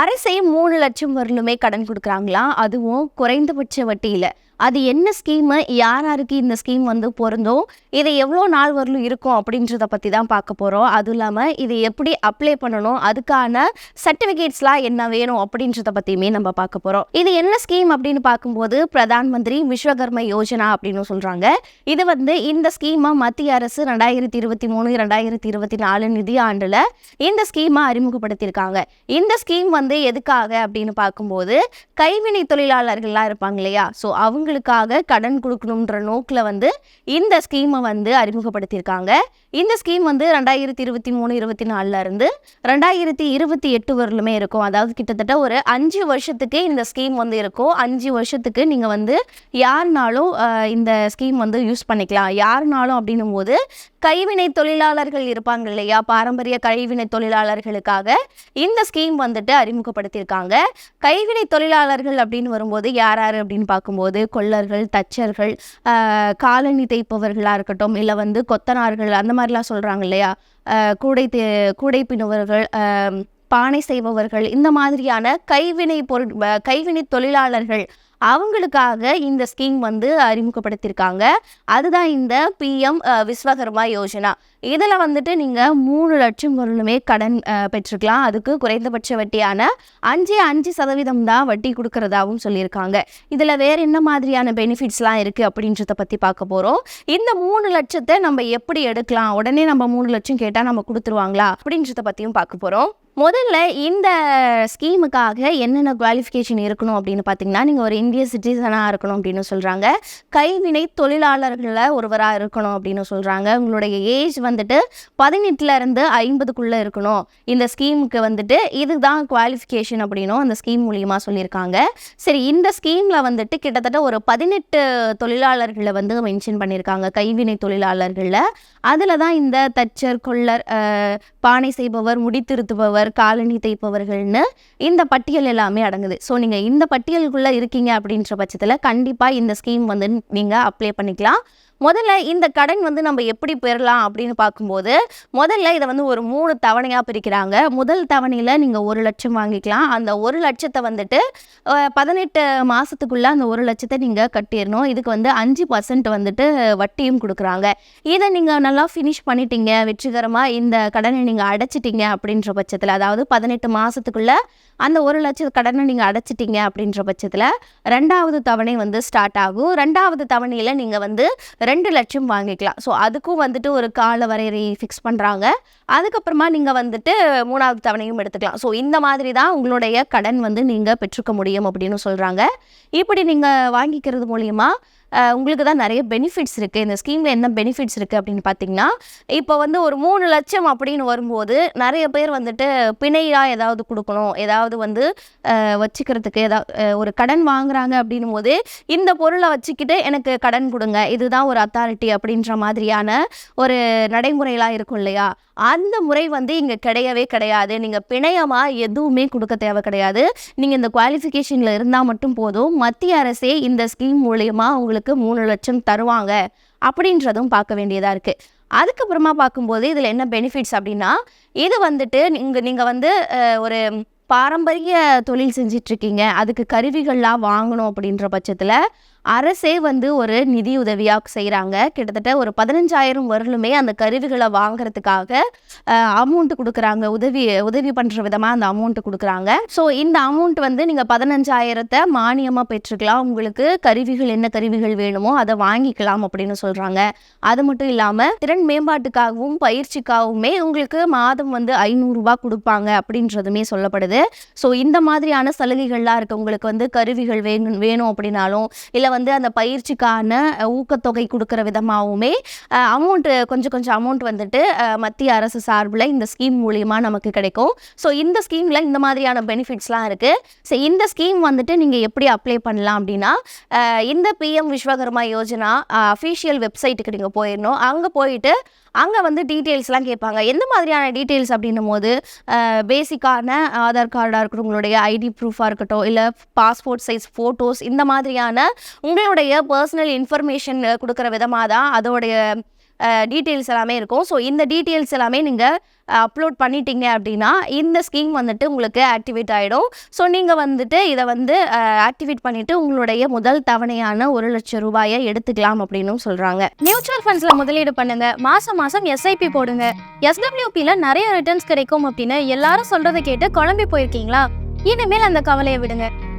அரசே மூணு லட்சம் வரலுமே கடன் கொடுக்குறாங்களாம் அதுவும் குறைந்தபட்ச வட்டியில். அது என்ன ஸ்கீமு யார் யாருக்கு இந்த ஸ்கீம் வந்து பொருந்தும் இது எவ்வளோ நாள் வரலும் இருக்கும் அப்படின்றத பற்றி தான் பார்க்க போகிறோம் அதுவும் இல்லாமல் இது எப்படி அப்ளை பண்ணணும் அதுக்கான சர்டிஃபிகேட்ஸ்லாம் என்ன வேணும் அப்படின்றத பற்றியுமே நம்ம பார்க்க போகிறோம் இது என்ன ஸ்கீம் அப்படின்னு பார்க்கும்போது பிரதான் மந்திரி விஸ்வகர்ம யோஜனா அப்படின்னு சொல்கிறாங்க இது வந்து இந்த ஸ்கீமை மத்திய அரசு ரெண்டாயிரத்தி இருபத்தி மூணு ரெண்டாயிரத்தி இருபத்தி நாலு நிதி ஆண்டில் இந்த ஸ்கீமை அறிமுகப்படுத்தியிருக்காங்க. இந்த ஸ்கீம் வந்து எதுக்காக அப்படின்னு பார்க்கும்போது கைவினை தொழிலாளர்கள்லாம் இருப்பாங்க இல்லையா? ஸோ அவங்க அவங்களுக்காக கடன் கொடுக்கணுன்ற நோக்கில் வந்து இந்த ஸ்கீமை வந்து அறிமுகப்படுத்தியிருக்காங்க. இந்த ஸ்கீம் வந்து ரெண்டாயிரத்தி இருபத்தி மூணு இருபத்தி நாலுலேருந்து ரெண்டாயிரத்தி இருபத்தி எட்டு வரலுமே இருக்கும். அதாவது கிட்டத்தட்ட ஒரு அஞ்சு வருஷத்துக்கு இந்த ஸ்கீம் வந்து இருக்கும். அஞ்சு வருஷத்துக்கு நீங்கள் வந்து யாருனாலும் இந்த ஸ்கீம் வந்து யூஸ் பண்ணிக்கலாம். யாருனாலும் அப்படின்னும் போது கைவினை தொழிலாளர்கள் இருப்பாங்க இல்லையா? பாரம்பரிய கைவினை தொழிலாளர்களுக்காக இந்த ஸ்கீம் வந்துட்டு அறிமுகப்படுத்தியிருக்காங்க. கைவினை தொழிலாளர்கள் அப்படின்னு வரும்போது யார் யார் அப்படின்னு பார்க்கும்போது கொல்லர்கள் தச்சர்கள் காலணி தைப்பவர்களாக இருக்கட்டும் இல்லை வந்து கொத்தனார்கள் அந்த மாதிரிலாம் சொல்கிறாங்க இல்லையா? கூடை தே கூடை பின்னுவர்கள் பானை செய்பவர்கள் இந்த மாதிரியான கைவினை பொருள் கைவினை தொழிலாளர்கள் அவங்களுக்காக இந்த ஸ்கீம் வந்து அறிமுகப்படுத்தியிருக்காங்க அதுதான் இந்த பிஎம் விஸ்வகர்மா யோஜனா. இதில் வந்துட்டு நீங்கள் மூணு லட்சம் பொருளுமே கடன் பெற்றுக்கலாம். அதுக்கு குறைந்தபட்ச வட்டியான அஞ்சு அஞ்சு சதவீதம் தான் வட்டி கொடுக்கறதாகவும் சொல்லியிருக்காங்க. இதில் வேறு என்ன மாதிரியான பெனிஃபிட்ஸ்லாம் இருக்குது அப்படின்றத பற்றி பார்க்க போகிறோம் இந்த மூணு லட்சத்தை நம்ம எப்படி எடுக்கலாம்? உடனே நம்ம மூணு லட்சம் கேட்டால் நம்ம கொடுத்துருவாங்களா? அப்படின்றத பற்றியும் பார்க்க போகிறோம் முதல்ல இந்த ஸ்கீமுக்காக என்னென்ன குவாலிஃபிகேஷன் இருக்கணும் அப்படின்னு பார்த்தீங்கன்னா நீங்கள் ஒரு இந்திய சிட்டிசனாக இருக்கணும் அப்படின்னு சொல்கிறாங்க கைவினை தொழிலாளர்களில் ஒருவராக இருக்கணும் அப்படின்னு சொல்கிறாங்க உங்களுடைய ஏஜ் வந்து வந்துட்டு பதினெட்டுல இருந்து ஐம்பதுக்குள்ளே இருக்கணும். இந்த ஸ்கீமுக்கு வந்துட்டு இதுதான் குவாலிஃபிகேஷன் அப்படின்னும் அந்த ஸ்கீம் மூலியமாக சொல்லியிருக்காங்க. சரி இந்த ஸ்கீமில் வந்துட்டு கிட்டத்தட்ட ஒரு பதினெட்டு தொழிலாளர்களை வந்து மென்ஷன் பண்ணியிருக்காங்க கைவினை தொழிலாளர்களில். அதில் தான் இந்த தச்சர் கொள்ளர் பானை செய்பவர் முடி திருத்துபவர் காலணி தைப்பவர்கள்னு இந்த பட்டியல் எல்லாமே அடங்குது. ஸோ நீங்கள் இந்த பட்டியலுக்குள்ளே இருக்கீங்க அப்படின்ற பட்சத்தில் கண்டிப்பாக இந்த ஸ்கீம் வந்து நீங்கள் அப்ளை பண்ணிக்கலாம். முதல்ல இந்த கடன் வந்து நம்ம எப்படி பெறலாம் அப்படின்னு பார்க்கும்போது முதல்ல இதை வந்து ஒரு மூணு தவணையாக பிரிக்கிறாங்க. முதல் தவணையில் நீங்கள் ஒரு லட்சம் வாங்கிக்கலாம். அந்த ஒரு லட்சத்தை வந்துட்டு பதினெட்டு மாதத்துக்குள்ளே அந்த ஒரு லட்சத்தை நீங்கள் கட்டிடணும் இதுக்கு வந்து அஞ்சு பர்சன்ட் வந்துட்டு வட்டியும் கொடுக்குறாங்க. இதை நீங்கள் நல்லா ஃபினிஷ் பண்ணிட்டீங்க. வெற்றிகரமாக இந்த கடனை நீங்கள் அடைச்சிட்டீங்க அப்படின்ற பட்சத்தில் அதாவது பதினெட்டு மாதத்துக்குள்ளே அந்த ஒரு லட்ச கடனை நீங்கள் அடைச்சிட்டீங்க அப்படின்ற பட்சத்தில் ரெண்டாவது தவணை வந்து ஸ்டார்ட் ஆகும். ரெண்டாவது தவணையில் நீங்கள் வந்து ரெண்டு லட்சம் வாங்கிக்கலாம். ஸோ அதுக்கும் வந்துட்டு ஒரு கால வரையறை ஃபிக்ஸ் பண்ணுறாங்க அதுக்கப்புறமா நீங்கள் வந்துட்டு மூணாவது தவணையும் எடுத்துக்கலாம். ஸோ இந்த மாதிரி தான் உங்களுடைய கடன் வந்து நீங்கள் பெற்றுக்க முடியும் அப்படின்னு சொல்கிறாங்க இப்படி நீங்கள் வாங்கிக்கிறது மூலியமா உங்களுக்கு தான் நிறைய பெனிஃபிட்ஸ் இருக்குது இந்த ஸ்கீமில் என்ன பெனிஃபிட்ஸ் இருக்குது அப்படின்னு பார்த்தீங்கன்னா இப்போ வந்து ஒரு மூணு லட்சம் அப்படின்னு வரும்போது நிறைய பேர் வந்துட்டு பிணையாக ஏதாவது கொடுக்கணும். ஏதாவது வந்து வச்சுக்கிறதுக்கு ஏதாவது ஒரு கடன் வாங்குறாங்க அப்படின்னும் போது இந்த பொருளை வச்சுக்கிட்டு எனக்கு கடன் கொடுங்க. இதுதான் ஒரு அத்தாரிட்டி அப்படின்ற மாதிரியான ஒரு நடைமுறையெல்லாம் இருக்கும் இல்லையா? அந்த முறை வந்து இங்கே கிடையவே கிடையாது. நீங்கள் பிணையமாக எதுவுமே கொடுக்க தேவை கிடையாது. நீங்கள் இந்த குவாலிஃபிகேஷனில் இருந்தால் மட்டும் போதும். மத்திய அரசே இந்த ஸ்கீம் மூலயமா உங்களுக்கு மூணு லட்சம் தருவாங்க அப்படின்றதும் பார்க்க வேண்டியதாக இருக்குது அதுக்கப்புறமா பார்க்கும்போது இதில் என்ன பெனிஃபிட்ஸ் அப்படின்னா இது வந்துட்டு நீங்கள் நீங்கள் வந்து ஒரு பாரம்பரிய தொழில் செஞ்சிட்ருக்கீங்க அதுக்கு கருவிகள்லாம் வாங்கணும் அப்படின்ற பட்சத்தில் அரசே வந்து ஒரு நிதி உதவியாக செய்கிறாங்க கிட்டத்தட்ட ஒரு பதினஞ்சாயிரம் வரலுமே அந்த கருவிகளை வாங்குறதுக்காக அமௌண்ட் கொடுக்குறாங்க. உதவி உதவி பண்ணுற விதமாக அந்த அமௌண்ட் கொடுக்குறாங்க. ஸோ இந்த அமௌண்ட் வந்து நீங்கள் பதினஞ்சாயிரத்தை மானியமாக பெற்றுக்கலாம். உங்களுக்கு கருவிகள் என்ன கருவிகள் வேணுமோ அதை வாங்கிக்கலாம் அப்படின்னு சொல்கிறாங்க அது மட்டும் இல்லாமல் திறன் மேம்பாட்டுக்காகவும் பயிற்சிக்காகவுமே உங்களுக்கு மாதம் வந்து ஐநூறுரூபா கொடுப்பாங்க அப்படின்றதுமே சொல்லப்படுது. ஸோ இந்த மாதிரியான சலுகைகள்லாம் இருக்குது உங்களுக்கு வந்து கருவிகள் வேணும் வேணும் அப்படின்னாலும் இல்லை வந்து அந்த பயிற்சிக்கான ஊக்கத்தொகை கொடுக்குற விதமாகவுமே அமௌண்ட்டு கொஞ்சம் கொஞ்சம் அமௌண்ட் வந்துட்டு மத்திய அரசு சார்பில் இந்த ஸ்கீம் மூலியமாக நமக்கு கிடைக்கும். ஸோ இந்த ஸ்கீமில் இந்த மாதிரியான பெனிஃபிட்ஸ்லாம் இருக்குது ஸோ இந்த ஸ்கீம் வந்துட்டு நீங்கள் எப்படி அப்ளை பண்ணலாம் அப்படின்னா இந்த பிஎம் விஸ்வகர்மா யோஜனா அஃபீஷியல் வெப்சைட்டுக்கு நீங்கள் போயிடணும் அங்கே போயிட்டு அங்கே வந்து டீட்டெயில்ஸ்லாம் கேட்பாங்க. எந்த மாதிரியான டீட்டெயில்ஸ் அப்படின்னும் போது பேசிக்கான ஆதார் கார்டாக இருக்கட்டும் உங்களுடைய ஐடி ப்ரூஃபாக இருக்கட்டும் இல்லை பாஸ்போர்ட் சைஸ் ஃபோட்டோஸ் இந்த மாதிரியான உங்களுடைய பர்சனல் இன்ஃபர்மேஷன் கொடுக்குற விதமாக தான் அதோடைய டீட்டெயில்ஸ் எல்லாமே இருக்கும். ஸோ இந்த டீட்டெயில்ஸ் எல்லாமே நீங்கள் அப்லோட் பண்ணிட்டீங்க அப்படின்னா இந்த ஸ்கீம் வந்துட்டு உங்களுக்கு ஆக்டிவேட் ஆகிடும் ஸோ நீங்கள் வந்துட்டு இதை வந்து ஆக்டிவேட் பண்ணிவிட்டு உங்களுடைய முதல் தவணையான ஒரு லட்சம் ரூபாயை எடுத்துக்கலாம் அப்படின்னு சொல்கிறாங்க மியூச்சுவல் ஃபண்ட்ஸில் முதலீடு பண்ணுங்க. மாதம் மாதம் எஸ்ஐபி போடுங்க. எஸ்டபிள்யூபியில் நிறைய ரிட்டர்ன்ஸ் கிடைக்கும் அப்படின்னு எல்லாரும் சொல்கிறத கேட்டு குழம்பி போயிருக்கீங்களா? இனிமேல் அந்த கவலையை விடுங்க.